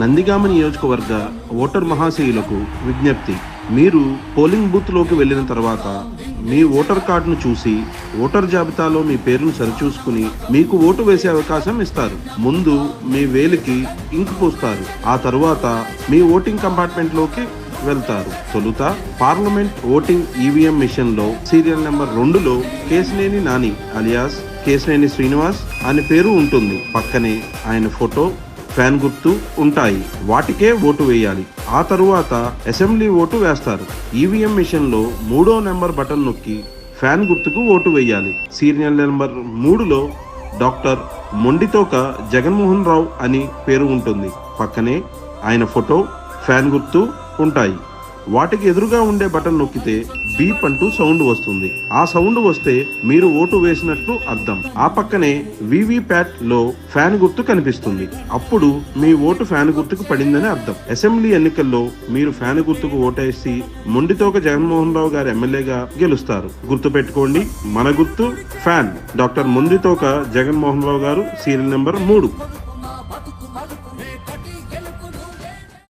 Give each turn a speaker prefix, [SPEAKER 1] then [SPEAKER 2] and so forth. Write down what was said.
[SPEAKER 1] నందిగామ నియోజకవర్గ ఓటర్ మహాశయులకు విజ్ఞప్తి. మీరు పోలింగ్ బూత్లోకి వెళ్ళిన తర్వాత మీ ఓటర్ కార్డును చూసి ఓటర్ జాబితాలో మీ పేరును సరిచూసుకుని మీకు ఓటు వేసే అవకాశం ఇస్తారు. ముందు మీ వేలికి ఇంకు పూస్తారు. ఆ తరువాత మీ ఓటింగ్ కంపార్ట్మెంట్లోకి వెళ్తారు. తొలుత పార్లమెంట్ ఓటింగ్ ఈవీఎం మిషన్లో సీరియల్ నెంబర్ రెండులో కేసినేని నాని అలియాస్ కేసినేని శ్రీనివాస్ అనే పేరు ఉంటుంది. పక్కనే ఆయన ఫోటో ఫ్యాన్ గుర్తు ఉంటాయి. వాటికే ఓటు వేయాలి. ఆ తరువాత అసెంబ్లీ ఓటు వేస్తారు. ఈవీఎం మిషన్లో మూడో నెంబర్ బటన్ నొక్కి ఫ్యాన్ గుర్తుకు ఓటు వేయాలి. సీరియల్ నెంబర్ మూడులో డాక్టర్ మొండితోక జగన్మోహన్ రావు అని పేరు ఉంటుంది. పక్కనే ఆయన ఫోటో ఫ్యాన్ గుర్తు ఉంటాయి. వాటికి ఎదురుగా ఉండే బటన్ నొక్కితే బీప్ అంటూ సౌండ్ వస్తుంది. ఆ సౌండ్ వస్తే మీరు ఓటు వేసినట్లు అర్థం. ఆ పక్కనే వివిప్యాట్లో ఫ్యాన్ గుర్తు కనిపిస్తుంది. అప్పుడు మీ ఓటు ఫ్యాన్ గుర్తుకు పడిందని అర్థం. అసెంబ్లీ ఎన్నికల్లో మీరు ఫ్యాన్ గుర్తుకు ఓటేసి మొండితోక జగన్మోహన్ రావు గారు ఎమ్మెల్యేగా గెలుస్తారు. గుర్తు పెట్టుకోండి మన గుర్తు fan doctor Monditoka Jaganmohan Rao garu serial number మూడు.